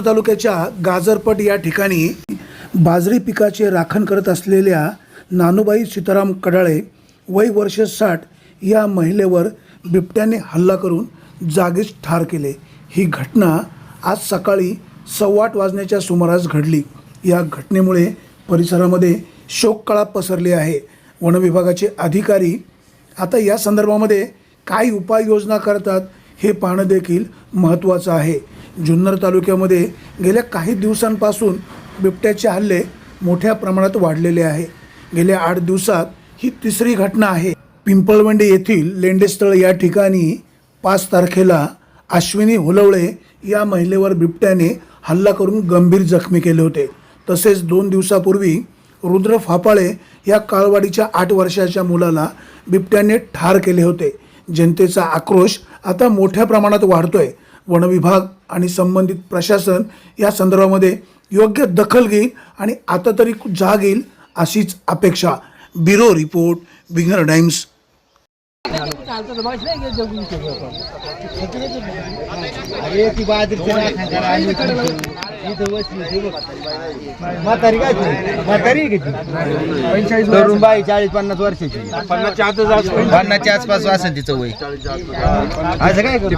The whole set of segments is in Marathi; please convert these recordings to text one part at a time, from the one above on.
जुन्नर तालुक्याच्या गाजरपट या ठिकाणी बाजरी पिकाचे राखण करत असलेल्या नानूबाई सीताराम कडाळे वय वर्ष साठ या महिलेवर बिबट्याने हल्ला करून जागीच ठार केले. ही घटना आज सकाळी सव्वा आठ वाजण्याच्या सुमारास घडली. या घटनेमुळे परिसरामध्ये शोककळा पसरली आहे. वनविभागाचे अधिकारी आता या संदर्भामध्ये काय उपाययोजना करतात हे पाहणं देखील महत्त्वाचं आहे. जुन्नर तालुक्यामध्ये गेल्या काही दिवसांपासून बिबट्याचे हल्ले मोठ्या प्रमाणात वाढलेले आहे. गेल्या आठ दिवसात ही तिसरी घटना आहे. पिंपळवंडी येथील लेंडेस्थळ या ठिकाणी पाच तारखेला अश्विनी हुलवळे या महिलेवर बिबट्याने हल्ला करून गंभीर जखमी केले होते. तसेच दोन दिवसापूर्वी रुद्र फापाळे या काळवाडीच्या आठ वर्षाच्या मुलाला बिबट्याने ठार केले होते. जनतेचा आक्रोश आता मोठ्या प्रमाणात वाढतोय. वनविभाग आणि संबंधित प्रशासन या संदर्भामध्ये योग्य दखल घेईल आणि आता तरी जाग येईल अशीच अपेक्षा. Bureau report Bigger Times. अरे ती म्हातारी काय ती? म्हातारी आहे का ती? तरुण बाई चाळीस पन्नास वर्षाची. पन्नासच्या आसपास असेल तिचं वय. असं काय करू?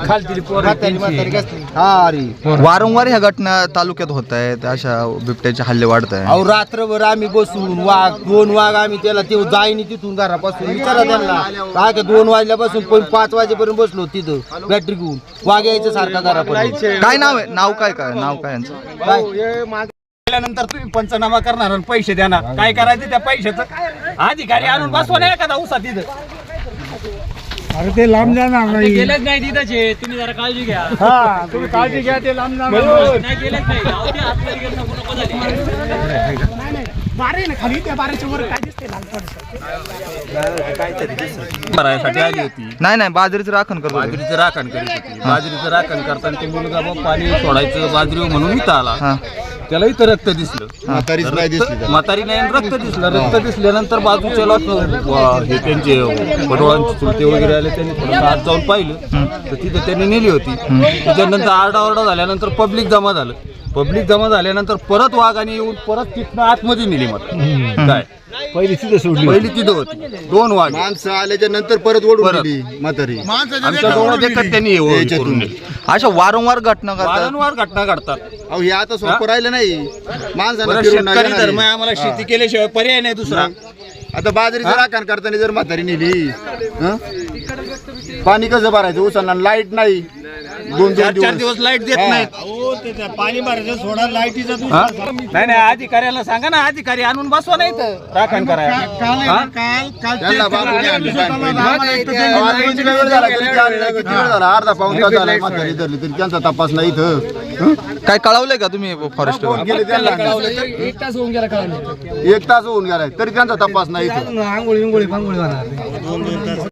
म्हातारी म्हातारी कसली? हा अरे. वारंवार ह्या घटना तालुक्यात होत आहेत अशा बिबट्याचे हल्ले वाढत आहे अहो रात्रभर आम्ही बसून वाघ दोन वाघ आम्ही त्याला ते जाईनी तिथून घरापासून विचारा त्यांना. काय का दोन वाजल्यापासून पण पाच वाजेपर्यंत बसलो तिथं बॅटरी घेऊन. वाघ यायचं सारखा घरापर्यंत. काय नाव आहे? नाव काय काय? नाव काय यांचं? काय केल्यानंतर तुम्ही पंचनामा करणार आणि पैसे देणार. काय करायचं त्या पैशाचं? अधिकारी आणून बसवा नाही एखादा उसा तिथं. गेलंच नाही तिथंचे. तुम्ही जरा काळजी घ्या. तुम्ही काळजी घ्या ते लांब नाही गेलंच नाही. जाऊ दे, आतमध्ये गेलं नको नको झाली करायसाठी आली होती. नाही नाही बाजरीचं राखण करतो बाजरीचं राखण करीत होती. बाजरीचं राखण करताना ते मुलगा मग पाणी सोडायचं बाजरी म्हणून इथं आला. हा. त्याला इथं रक्त दिसलं. म्हातारीच नाही दिसली. म्हातारी नाही आणि रक्त दिसलं. रक्त दिसल्यानंतर बाजूच्या लोक हे त्यांचे पटोळांचे चुलते वगैरे आले त्यांनी थोडं आत जाऊन पाहिलं. तर तिथं त्यांनी नेली होती. त्याच्यानंतर आरडाओरडा झाल्यानंतर पब्लिक जमा झालं. पब्लिक जमा झाल्यानंतर परत वाघाने येऊन परत तिथनं आतमध्ये नेली मग. काय? पहिली तिथं सोडली पहिली तिथं होती. दोन वाघ माणसं आल्याच्यानंतर परत ओढून परत. गेली म्हातारी. आमच्या डोळ्यात त्यांनी हे करून. अशा वारंवार घटना करतात वारंवार घटना घडतात. अहो हे आता सोपं राहिलं नाही. माणसानं बरं, फिरून नाही शेतकरी येणार धर्म आहे. आम्हाला शेती केल्याशिवाय पर्याय नाही दुसरा. आता बाजरीचं राखण करताना जर म्हातारी नेली हं? पाणी कसं भरायचं? उचलणार लाइट नाही. दोन चार दोन चार दिवस. दिवस लाइट देत हा. नाहीत. नाही नाही अधिकाऱ्याला सांगा ना अधिकारी आणून बसवा नाही तर राखण करायला. अर्धा पाऊन तास झाला म्हातारी धरली तरी त्यांचा तपास नाही इथं? काय कळवलंय का तुम्ही फॉरेस्ट एक तास होऊन गेला कळलं एक तास होऊन गेलाय तरी त्यांचा तपास नाही इथं. आंघोळी आंघोळी पांघोळी